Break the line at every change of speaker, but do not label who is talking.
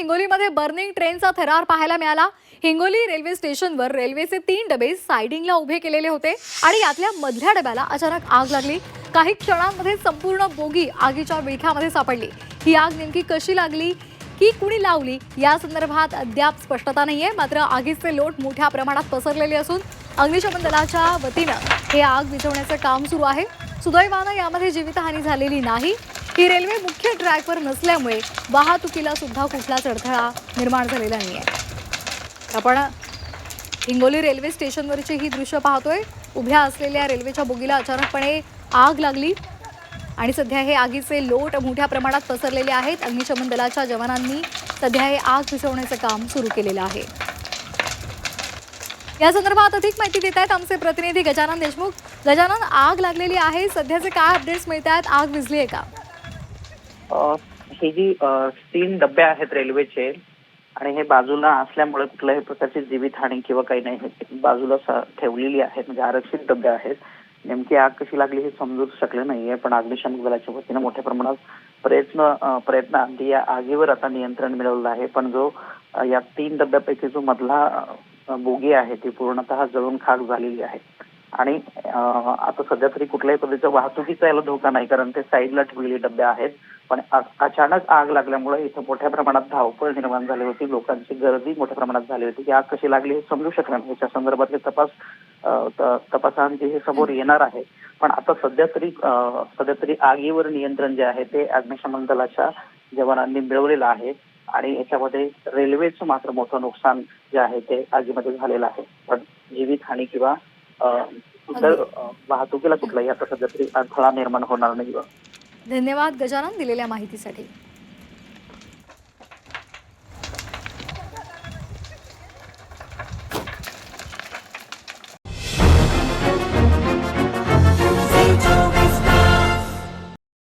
हिंगोलीमध्ये बर्निंग ट्रेनचा थरार पाहायला मिळाला. हिंगोली रेल्वे स्टेशनवर रेल्वेचे तीन डबे सायडिंगला उभे केलेले होते आणि यातल्या मधल्या डब्याला अचानक आग लागली. काही क्षणांमध्ये संपूर्ण बोगी आगीच्या विळख्यामध्ये सापडली. ही आग नेमकी कशी लागली? की कुणी लावली? या संदर्भात अद्याप स्पष्टता नाहीये. मात्र आगीचे लोट मोठ्या प्रमाणात पसरलेले असून अग्निशमन दलाच्या वतीनं हे आग विझवण्याचं काम सुरू आहे. सुदैवानं यामध्ये जीवितहानी झालेली नाही. ही रेल्वे मुख्य ट्रॅकवर नसल्यामुळे वाहतुकीला सुद्धा कुठलाच अडथळा निर्माण झालेला नाही आहे आपण हिंगोली रेल्वे स्टेशनवरची ही दृश्य पाहतोय. उभ्या असलेल्या रेल्वेच्या बोगीला अचानकपणे आग लागली आणि सध्या हे आगीचे लोट मोठ्या प्रमाणात पसरलेले आहेत. अग्निशमन दलाच्या जवानांनी सध्या हे आग विझवण्याचं काम सुरू केलेलं आहे. या संदर्भात अधिक माहिती देत आहेत आमचे प्रतिनिधी गजानन देशमुख. गजानन आग लागलेली आहे. सध्याचे काय अपडेट्स मिळत आहेत आग विझली आहे का?
हे जी तीन डबे आहेत रेल्वेचे आणि हे बाजूला असल्यामुळे कुठल्याही प्रकारची जीवितहानी किंवा काही नाही बाजूला ठेवलेली आहेत म्हणजे आरक्षित डबे आहेत. नेमकी आग कशी लागली हे समजू शकले नाहीये पण अग्निशमन दलाच्या वतीने मोठ्या प्रमाणात प्रयत्न प्रयत्न अगदी या आगीवर आता नियंत्रण मिळवलं आहे. पण जो या तीन डब्यापैकी जो मधला बोगी आहे ती पूर्णतः जळून खाक झालेली आहे. आणि आता सध्या तरी कुठल्याही पद्धतीचा वाहतुकीचा याला धोका नाही कारण ते साईडला ठेवलेले डबे आहेत. पण अचानक आग लागल्यामुळे इथं मोठ्या प्रमाणात धावपळ निर्माण झाली होती. लोकांची गर्दी मोठ्या प्रमाणात झाली होती. की आग कशी लागली हे समजू शकणार नाही. याच्या संदर्भातले तपास अ, त- तपासांती हे समोर येणार आहे. पण आता सध्या तरी सध्या तरी आगीवर नियंत्रण जे आहे ते अग्निशमन दलाच्या जवानांनी मिळवलेलं आहे. आणि याच्यामध्ये रेल्वेचं मात्र मोठं नुकसान जे आहे ते आगीमध्ये झालेलं आहे. पण जीवितहानी किंवा वाहतुकीला कुठलाही आता सध्या तरी अडथळा निर्माण होणार नाही
धन्यवाद गजानन दिलेल्या माहितीसाठी.